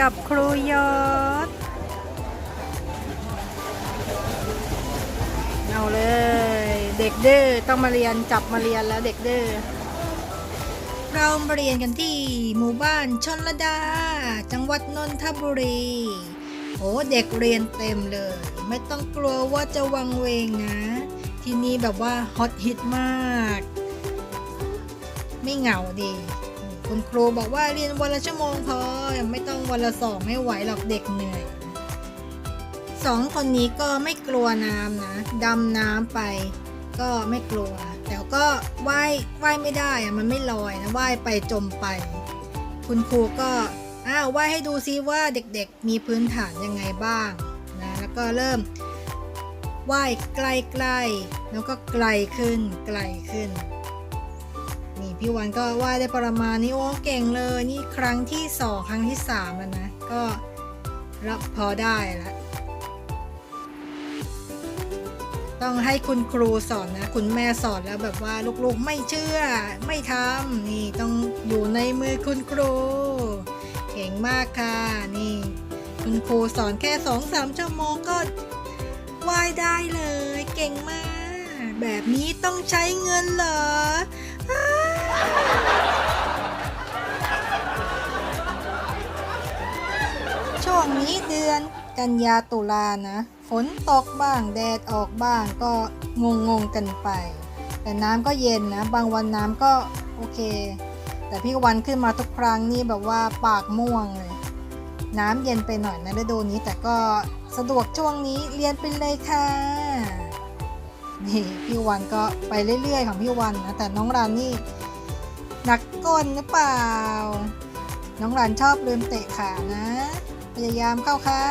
กับครูยศเอาเลย เด็กเด้อต้องมาเรียนจับมาเรียนแล้วเด็กเด้อเรามาเรียนกันที่หมู่บ้านชนระดา จังหวัดนนทบุรีโอ้เด็กเรียนเต็มเลย ไม่ต้องกลัวว่าจะวังเวงนะ ที่นี่แบบว่าฮอตฮิตมาก ไม่เหงาดี คุณครูบอกว่าเรียนวันละชั่วโมงพอไม่ต้องวันละสองไม่ไหวหรอกเด็กเหนื่อยสองคนนี้ก็ไม่กลัวน้ำนะดำน้ำไปก็ไม่กลัว แต่ก็ว่ายว่ายไม่ได้อะมันไม่ลอยนะว่ายไปจมไป คุณครูก็อ้าวว่ายให้ดูซิว่าเด็กๆ มีพื้นฐานยังไงบ้างนะแล้วก็เริ่มว่ายใกล้ๆแล้วก็ไกลขึ้นไกลขึ้น นี่พี่วันก็ว่ายได้ประมาณนี้โอ้เก่งเลย นี่ครั้งที่สองครั้งที่สามแล้วนะ ก็รับพอได้ล้วต้องให้คุณครูสอนนะ คุณแม่สอนแล้วแบบว่าลูกๆไม่เชื่อ ไม่ทำนี่ต้องอยู่ในมือคุณครู เก่งมากค่ะ นี่ คุณครูสอนแค่สองสามชั่วโมงก็ว่ายได้เลย เก่งมาก แบบนี้ต้องใช้เงินเหรอ ช่วงนี้เดือนกันยาตุลานะ ฝนตกบ้างแดดออกบ้างก็งงงกันไป แต่น้ำก็เย็นนะ บางวันน้ำก็โอเค แต่พี่วันขึ้นมาทุกครั้งนี่แบบว่าปากม่วงเลย น้ำเย็นไปหน่อยนะฤดูนี้แต่ก็สะดวกช่วงนี้เรียนไปเลยค่ะนี่พี่วันก็ไปเรื่อยๆของพี่วันนะแต่น้องรันนี่ หนักก้นหรือเปล่า น้องรันชอบลืมเตะขานะ พยายามเข้าค่ะ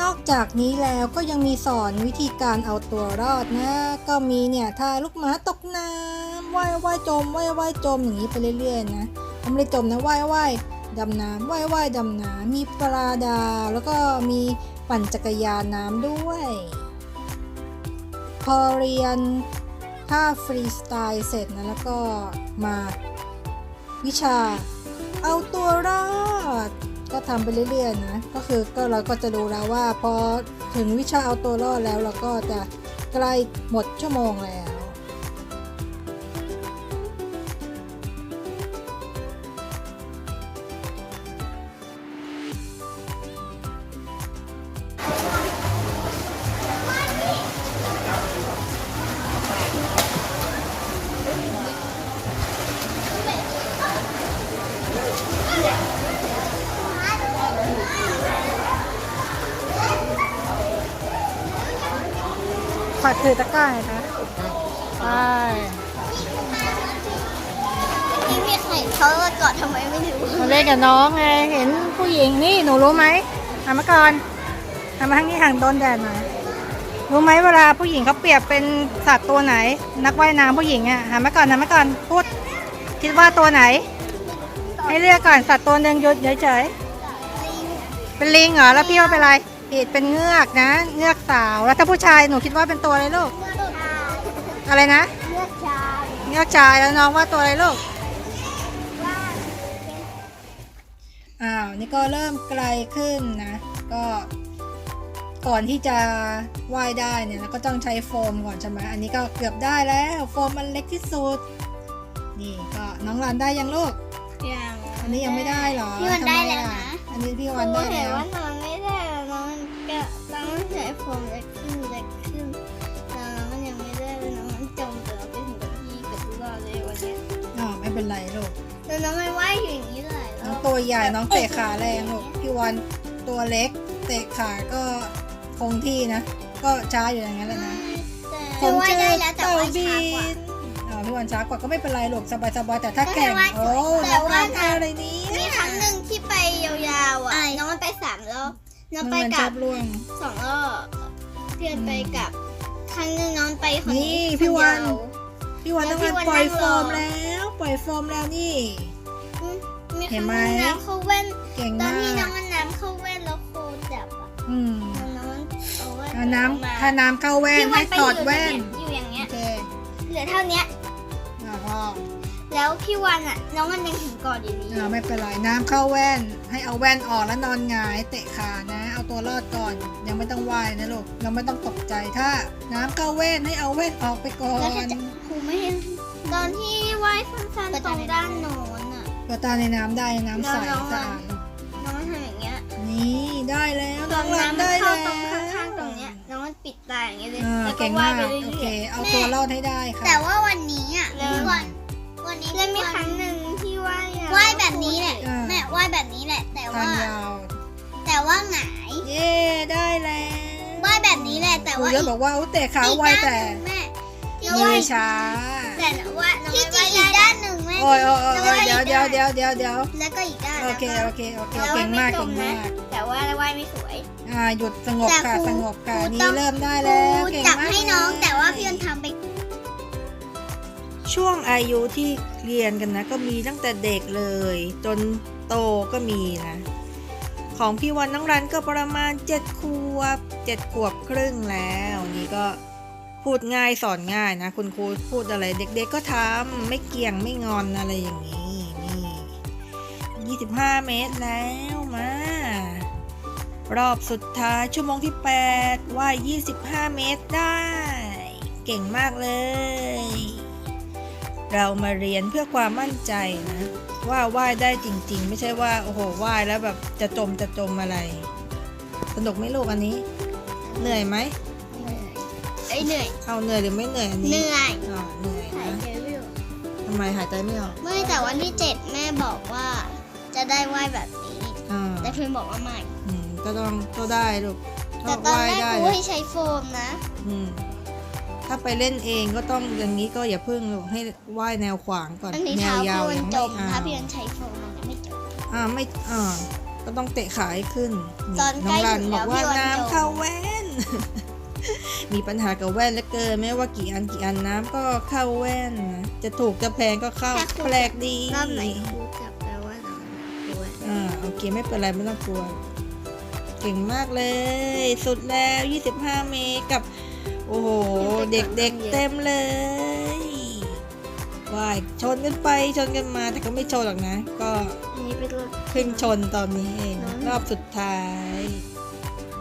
นอกจากนี้แล้วก็ยังมีสอนวิธีการเอาตัวรอดนะ ก็มีเนี่ยถ้าลูกหมาตกน้ำว่ายว่ายจมว่ายว่ายจมอย่างนี้ไปเรื่อยๆนะ ไม่ได้จมนะว่ายว่ายดำน้ำว่ายว่ายดำน้ำมีปลาดาว แล้วก็มีปั่นจักรยานน้ำด้วย พอเรียนท่าฟรีสไตล์เสร็จนะแล้วก็มาวิชาเอาตัวรอด ก็ทำไปเรื่อยๆนะ ก็คือก็เราก็จะรู้แล้วว่าพอถึงวิชาเอาตัวรอดแล้วเราก็จะใกล้หมดชั่วโมงแล้ว ถือตะกร้าหน่อยนะใช่ที่พี่ไข่เขากอดทำไมไม่รู้มาเล่นกับน้องไง เห็นผู้หญิงนี่หนูรู้ไหมทำมาก่อนทำมาทั้งนี้ห่างโดนแดดหน่อยรู้ไหมเวลาผู้หญิงเขาเปรียบเป็นสัตว์ตัวไหน นักว่ายน้ำผู้หญิงอะหันมาก่อนหันมาก่อนพูดคิดว่าตัวไหน ให้เลือกก่อนสัตว์ตัวหนึ่งหยุดเฉยๆเป็นลิงเหรอแล้วพี่ว่าเป็นอะไร ผิดเป็นเงือกนะ เงือกสาว แล้วถ้าผู้ชายหนูคิดว่าเป็นตัวอะไรลูก อะไรนะ เลือกชายเงือกชายแล้วน้องว่าตัวอะไรลูก ว่าอ้าว นี่ก็เริ่มไกลขึ้นนะ ก็ก่อนที่จะว่ายได้เนี่ยเราก็ต้องใช้โฟมก่อนใช่ไหมอันนี้ก็เกือบได้แล้ว โฟมมันเล็กที่สุด นี่ก็น้องรันได้ยังลูกยังอันนี้ยังไม่ได้เหรอพี่วันได้แล้วทำมนะอ่อันนี้พี่ควันรูได้เห็นแล้วว่านอนไม่ได้น้องก็ ต้องใช้โฟมเล็กขึ้นเล็กขึ้นแต่น้องมันยังไม่ได้เลยน้องมันจมแต่เราไปถึงกับพี่กับทุกรอบเลยวันเนี้ยอ๋อไม่เป็นไรลูกแต่น้องไม่ว่ายอยู่อย่างนี้เลยน้องตัวใหญ่น้องเตะขาแรงลูกพี่วันตัวเล็ก เตะขาก็คงที่นะ ก็ช้าอยู่อย่างนั้นแหละนะแต่ว่ายได้แล้วแต่ว่าช้ากว่าอ๋อพี่วันช้ากว่าก็ไม่เป็นไรหรอกสบายๆแต่ถ้าแข่งแต่ว่าโอ้แต่ว่าน้องรันอะไรนี้ น้องไปมันกชลัอบบล่วง สองรอบเพื่อนไปกลับครั้งหนึ่งน้องไปคนนี่นี้พี่วันคเดีย พี่วันแล้ต้วองพี่การวันปล่อยนั่งโฟรอมแล้ว ปล่อยโฟมแล้วนี่ อืมมีคเห็รั้นงไหมหนึงน้ำเข้าแว่นเก่งตอนมาที่น้อกงมันน้ำเข้าแว่นแล้วครูจับอะออืมน้องเอาแว่นเอาน้ออกมาำถ้าน้ำเข้าแว่นพี่ให้ไปถอดแว่นอยู่อย่างเงี้โอยเคเหลือเท่าเนี้ย อ่าพอ แล้วพี่วันอะ น้องมันยังถึงก่อนอยู่ดีอ่าไม่เป็นไรน้ำเข้าแว่น ให้เอาแว่นออกแล้วนอนหงายเตะขานะ เอาตัวรอดก่อน ยังไม่ต้องว่ายนะลูกยังไม่ต้องตกใจถ้า น้ำเข้าแว่นให้เอาแว่นออกไปก่อแล้วถ้านจะครูไม่ให้ตอนที่ว่ายสั้นๆตรงด้านโน้นอะ เปิดตาในน้ำได้น้ำใสแล้วน้องสะอะอาดน้องมันทำอย่างเงี้ยนี่ได้แล้วตน้ออนงน้ำรำมันได้เข้าแล้ว ตรงข้างๆตรงเนี้ยน้องมันปิดตาอย่างเงี้ยเลยอ่าแล้วก็เก่งว่ามายกไปเรื่โออยเคๆเอาตัวรอดให้ได้ค่ะแต่ว่าวันนี้อะแล้วพี่วัน วันนี้แล้วมีครั้งหนึ่งที่ว่ายอะว่ายแบบนี้แหละอ่า แม่ว่ายแบบนี้แหละ แต่ทาว่างยาวแต่ว่าหงายเย้ได้แล้วว่ายแบบนี้แหละ แต่ครูว่าเยอะบอกว่าอุ๊ยเตะขาอีกไวด้านแต่หนึ่งแม่ที่มืว่าอช้าแต่ว่าน้องที่ไม่จริว่างยอีได้กด้านหนึ่งแม่โอ้ยโอ้ยโอ้ยแล้วโอ้ยว่าเดี๋ยวอีกเดี๋ยวด้านเดี๋ยวเดี๋ยวเดี๋ยวแล้วก็อีกด้านโอเคแล้วโอก็เคโอเคแล้วเก่งมากไจเก่งนะมากแต่ว่าว่ายไม่สวย อ่าหยุดสงบแต่ค่ะครูสงบค่ะครูนี่ต้อง เริ่มได้คแล้วรูเก่งจับมากให้น้องเลยแต่ว่าพี่วันทำไป ช่วงอายุที่เรียนกันนะ ก็มีตั้งแต่เด็กเลย จนโตก็มีนะ ของพี่วันน้องรันก็ประมาณเจ็ดขวบเจ็ดขวบครึ่งแล้วนี่ก็พูดง่ายสอนง่ายนะ คุณครูพูดอะไรเด็กๆก็ทำไม่เกี่ยงไม่งอนอะไรอย่างนี้นี่25 เมตรแล้วมารอบสุดท้ายชั่วโมงที่ 8 ว่าย25 เมตรได้ เก่งมากเลย เรามาเรียนเพื่อความมั่นใจนะ ว่าว่ายได้จริง ๆ ไม่ใช่ว่าโอ้โหว่ายแล้วแบบจะจมจะจมอะไร สนุกไหมลูกอันนี้ เหนื่อยไหมเอ้ยเหนื่อยเอาเหนื่อยหรือไม่เหนื่อยอันเหนี้นื่อยอ๋อเหนื่อยหายนะใจไม่ออกทำไมหายใจไม่ออกไม่แต่วันที่เจ็ดแม่บอกว่า จะได้ว่ายแบบนี้อ่าแต่เพื่อนบอกว่าไม่อืมก็ต้องก็ได้ลูกแต่ตอนแรกได้ครูเลยให้ใช้โฟมนะ อืม ถ้าไปเล่นเองก็ต้องอย่างนี้ก็อย่าพึ่งลูกให้ว่ายแนวขวางก่อนอันนี้แนเท้าวยาวพี่วันยังจไม่มอ่าถ้าพี่วันใช้โฟมมันจะไม่จม อ่าไม่อ่าก็ต้องเตะขาให้ขึ้นตอนน้ใกอล้งรันถึงบแล้อกวว่าพี่วันน้ำจมเข้าแว่น มีปัญหากับแว่นแล้วเกินไม่ว่ากี่อันกี่อันน้ำก็เข้าแว่นจะถูกจะแพงก็เข้าแปลกดีรอบไหนครูจับแปลว่าน้องกลัวอ่าโอเคไม่เป็นไรไม่ต้องกลัว เก่งมากเลย สุดแล้ว 25 เมตรกับ โอ้โห เด็กๆเต็มเลยว่ายชนกันไปชนกันมาแต่ก็ไม่ชนหรอกนะ ก็อันนี้เป็นรถเพิ่งชนตอนนี้เองรอบสุดท้าย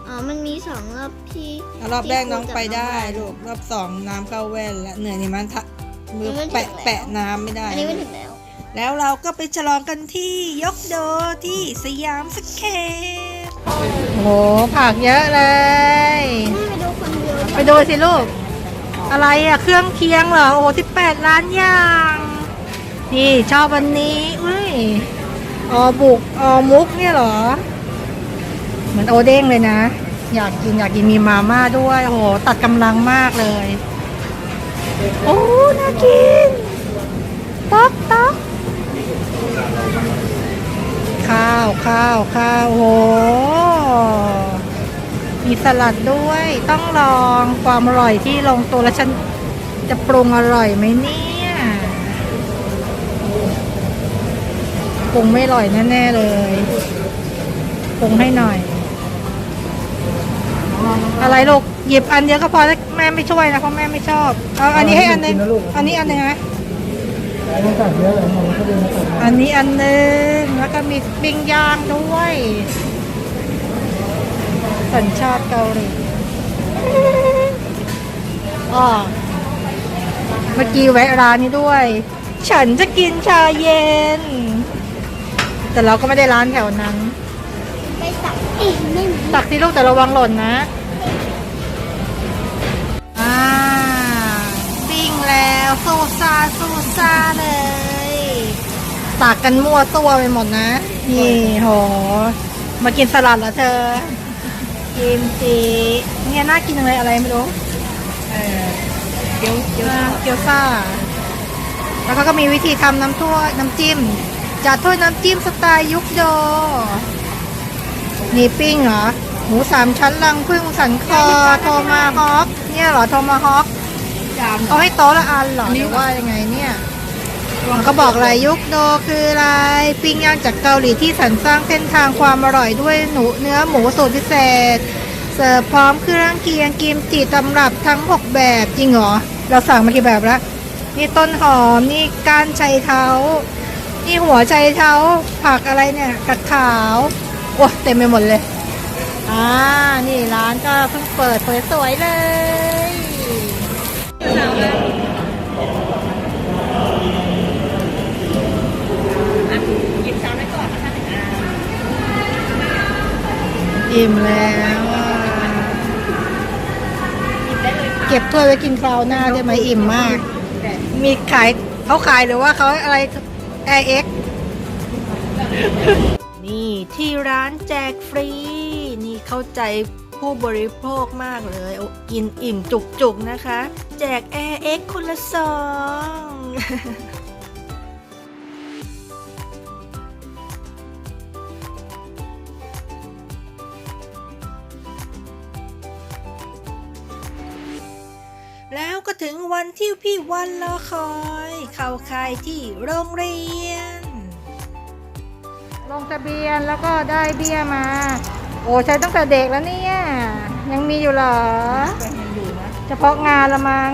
อ๋อมันมีสองรอบที่เอารอบแรกน้องไปได้ลูกรอบสองน้ำเข้าแว่นแล้วเหนื่อยนี่มันทะมือยังไม่ถึงแปะแล้วแปะน้ำไม่ได้อันนี้ไม่ถึงแล้ว แล้วเราก็ไปฉลองกันที่ยกโดที่สยามสเคป โอ้ผักเยอะเลย ไปดูคนเดียวไปดูสิลูก อะไรอะเครื่องเคียงเหรอ โอ้ที่แปดล้านอย่าง นี่ชอบวันนี้อุ้ยออบุกออมุกเนี่ยเหรอ เหมือนโอเด้งเลยนะ อยากกินอยากกินมีมาม่าด้วย โอ้โหตัดกำลังมากเลย โอ้น่ากินต๊อกต๊อกข้าวข้าวข้าวโอ้โห มีสลัดด้วย ต้องลองความอร่อยที่ลงตัวแล้วฉันจะปรุงอร่อยไหมเนี่ย ปรุงไม่อร่อยแน่ ๆ เลย ปรุงให้หน่อย อะไรลูกหยิบอันเดียวก็พอแล้วแม่ไม่ช่วยนะเพราะแม่ไม่ชอบ เอาอันนี้ให้อันหนึงอันนี้อันหนึงนะอันนี้อันหนึงแล้วก็มีปิ้งย่างด้วย สัญชาติเกาหลีอ๋อเมื่อกี้แวะร้านนี้ด้วย ฉันจะกินชาเย็น แต่เราก็ไม่ได้ร้านแถวนั้น ไปสักเองได้ไหมตักที่ลูกแต่ระวังหล่นนะอ่าปิ้งแล้วซูซาซูซาเลยตักกันมั่วตัวไปหมดนะ นี่โห มากินสลัดเหรอเธอ กิมจิเนี่ยน่ากินอะไรอะไรไม่รู้ เออเกี๊ยวเกี๊ยวเกี๊ยวซ่า แล้วเขาก็มีวิธีทำน้ำถ้วยน้ำจิ้ม จัดถ้วยน้ำจิ้มสไตล์ยุคโดนี่ปิ้งเหรอ หมูสามชั้นลังพึ่งสันคอโทมาฮอก เนี่ยเหรอโทมาฮอก เอาให้โต๊ะละอันเหรอหรือว่ายังไงเนี่ย เขาบอกอะไรยุกโดคืออะไรปิ้งย่างจากเกาหลีที่สรรสร้างเส้นทางความอร่อยด้วยหนูเนื้อหมูสูตรพิเศษ เสิร์ฟพร้อมเครื่องเคียงกิมจิตำรับทั้ง 6 แบบจริงเหรอ เราสั่งมากี่แบบแล้วนี่ต้นหอมนี่ก้านชัยเท้า นี่หัวชัยเท้า ผักอะไรเนี่ยกัดขาวโอ้เต็มไปหมดเลยอ่านี่ร้านก็เพิ่งเปิดเปิดสวยเลย อิ่มแล้วอะเก็บถ้วยไว้กินคราวหน้าได้ไหมอิ่มมาก มีขายเขาขายหรือว่าเขาอะไรแอร์เอ็กนี่ที่ร้านแจกฟรี นี่เข้าใจผู้บริโภคมากเลยกินอิ่มจุกๆนะคะ แจก Air X คนละสอง ถึงวันที่พี่วันรอคอย เข้าค่ายที่โรงเรียน ลงทะเบียนแล้วก็ได้เบี้ยมา โอ้ใช้ตั้งแต่เด็กแล้วเนี่ย ยังมีอยู่เหรอ เฉพาะงานละมั้ง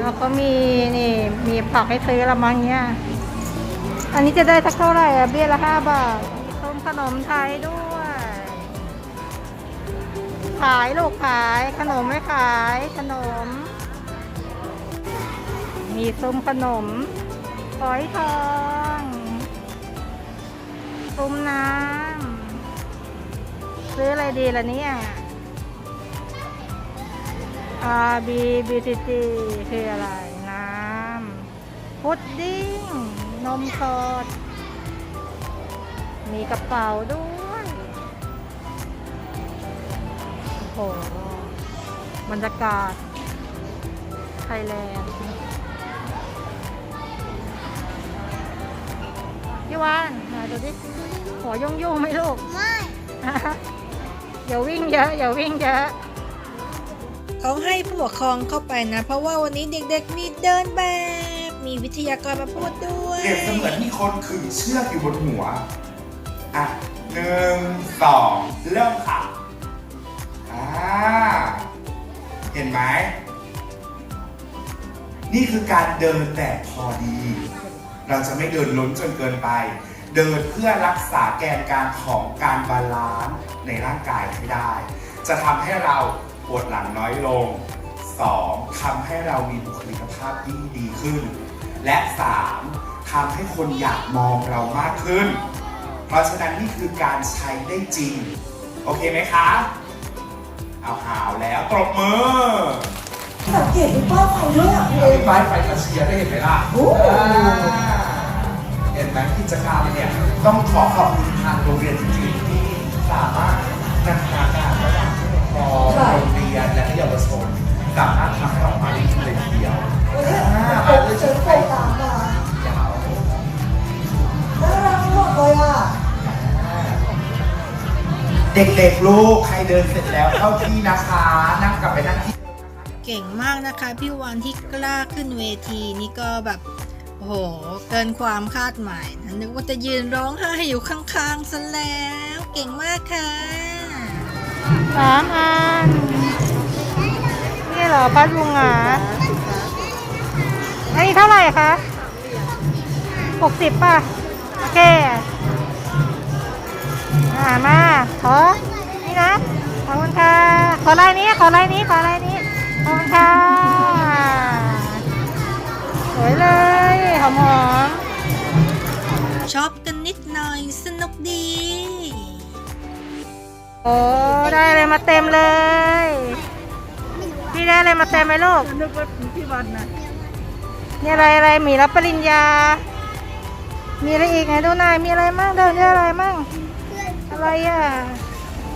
แล้วก็มีนี่มีผักให้ซื้อละมั้งเนี่ย อันนี้จะได้สักเท่าไหร่อะเบี้ยละห้าบาทต้มขนมไทยด้วย ขายลูกขายขนมไม่ขายขนม มีซุ้มขนมฝอยทองซุ้มน้ำซื้ออะไรดีล่ะเนี่ย R B B C G คืออะไรน้ำพุดดิ้ง นมสด มีกระเป๋าด้วย โอ้โหบรรยากาศไทยแลนด์พี่วานมาดูดิหัวยุ่งยุ่งๆไหมลูก ไม่ อย่าวิ่งเยอะ อย่าวิ่งเยอะเขาให้ผู้ปกครองเข้าไปนะ เพราะว่าวันนี้เด็กๆมีเดินแบบ มีวิทยากรมาพูดด้วยเปรียบเสมือนมีคนขึงเชือกอยู่บนหัว อะหนึ่งสองเริ่มค่ะอ่า เห็นไหม นี่คือการเดินแบบพอดี เราจะไม่เดินล้นจนเกินไป เดินเพื่อรักษาแกนกลางของการบาลานซ์ในร่างกายให้ได้ จะทำให้เราปวดหลังน้อยลง 2. ทำให้เรามีบุคลิกภาพที่ดีขึ้น และ 3. ทำให้คนอยากมองเรามากขึ้น เพราะฉะนั้นนี่คือการใช้ได้จริง โอเคไหมคะ เอาหาวแล้วตบมือสังเกตดูป้าไฟด้วยอะเอาไม้ไฟมาเชียร์ได้เห็นไหมล่ะโอ้ อ่าเห็นไหมกิจกรรมเนี่ยต้องขอขอบคุณทางโรงเรียนจริงๆที่สามารถนันทนาการระหว่างผู้ปกครองโรงเรียนและเยาวชน เด็กๆลูกใครเดินเสร็จแล้วเข้าที่นะคะ นั่งกลับไปนั่งที่ เก่งมากนะคะ พี่วานที่กล้าขึ้นเวทีนี่ก็แบบโอ้โหเกินความคาดหมายนะนึกว่าจะยืนร้องไห้อยู่ข้างๆซะแล้ว เก่งมากค่ะสามอันนี่เหรอพัดลุงอะอันนี้เท่าไหร่คะหกสิบป่ะ โอเค อ่ามาขอนี่นะขอบคุณค่ะ ขอลายนี้ ขอลายนี้ ขอลายนี้ขอบคุณค่ะสวยเลยหอมหอมชอบกันนิดหน่อยสนุกดี โอ้ได้อะไรมาเต็มเลย พี่ได้อะไรมาเต็มไหมลูกนึกว่าพี่วันนะนี่อะไรอะไรหมีรับปริญญา มีอะไรอีกไหนดูหน่อยมีอะไรมั่งเดินได้อะไรมั่ง อะไรอะ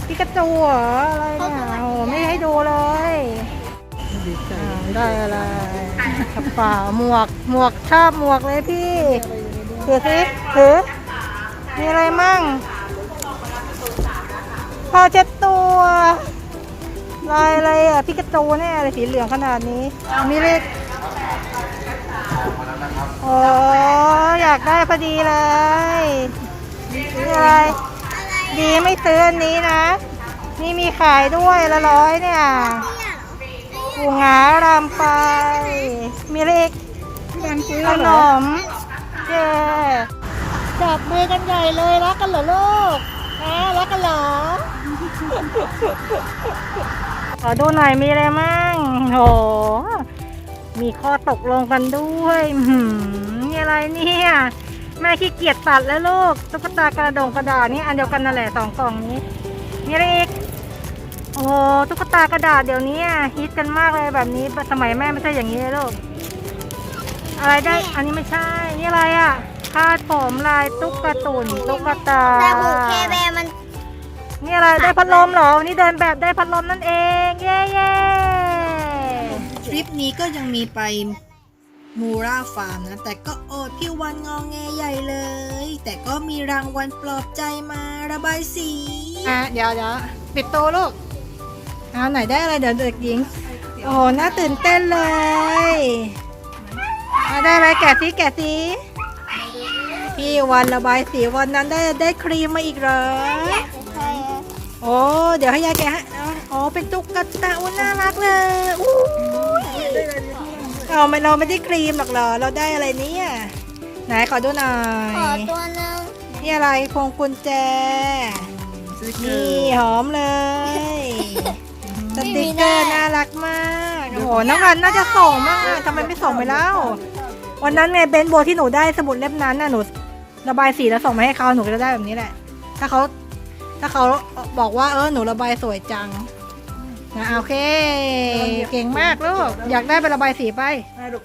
พิกาจูเหรออะไรเนี่ยโอ้โหไม่ให้ดูเลยอ่าได้อะไรกระเป๋าหมวกหมวกชอบหมวกเลยพี่ถือสิถือมีอะไรมั่งพอเช็ดตัวลายอะไรอะพิกาจูแน่เลยสีเหลืองขนาดนี้มีเลขครับโอ้อยากได้พอดีเลยนี่อะไร ดีไม่ซื้ออันนี้นะ นี่มีขายด้วยละร้อยเนี่ยปูงารำไป มีเลขขนมเย้จับมือกันใหญ่เลยรักกันเหรอลูกนะรักกันเหรอ ขอดูหน่อยมีอะไรมั่งโห มีข้อตกลงกันด้วยอื้อหืมนี่อะไรเนี่ย แม่ขี้เกียจตัดแล้วลูกตุ๊กตากระดงกระดาษนี่อันเดียวกันนั่นแหละสองกล่องนี้มีอะไรอีกโอ้โหตุ๊กตากระดาษเดี๋ยวนี้อะฮิตกันมากเลยแบบนี้สมัยแม่ไม่ใช่อย่างนี้เลยลูกอะไรได้อันนี้ไม่ใช่นี่อะไรอะคาดผมลายตุ๊กตุนตุ๊กตาแต่หมูเคแบร์มันนี่อะไรได้พัดลมเหรอวันนี่เดินแบบได้พัดลมนั่นเอง เย้เย้ทริปนี้ก็ยังมีไป มูราฟาร์มนะ แต่ก็อดพี่วันงองแงใหญ่เลย แต่ก็มีรางวัลปลอบใจมาระบายสีอะเดี๋ยวเดี๋ยวปิดโตลูกเอาไหนได้อะไรเดี๋ยวเด็กหญิง โอ้โหน่าตื่นเต้นเลยอะได้อะไรแกะสิแกะสิพี่วันระบายสีวันนั้นได้ได้ครีมมาอีกเหรอ โอ้เดี๋ยวให้ยายแกะให้เอาอ๋อเป็นตุ๊กตาอุ้ยน่ารักเลยอู้ เราไม่เราไม่ได้ครีมหรอกเหรอ เราได้อะไรเนี่ยไหนขอดูหน่อขอย ตัวหนึ่งนี่อะไรพวงกุญแจ นี่หอมเลย สติกเกอร์น่ารักมาก โอ้โหน้องรันน่าจะส่งมากทำไมไม่ส่งไปแล้ว วันนั้นไงเบนโบที่หนูได้สมุดเล่มนั้นน่ะหนูระบายสีแล้วส่งมาให้เขาหนูก็จะได้แบบนี้แหละ ถ้าเขาถ้าเขาบอกว่าเออหนูระบายสวยจัง นะโอเค เก่งมากลูก อยากได้ไประบายสีไป ได้ลูก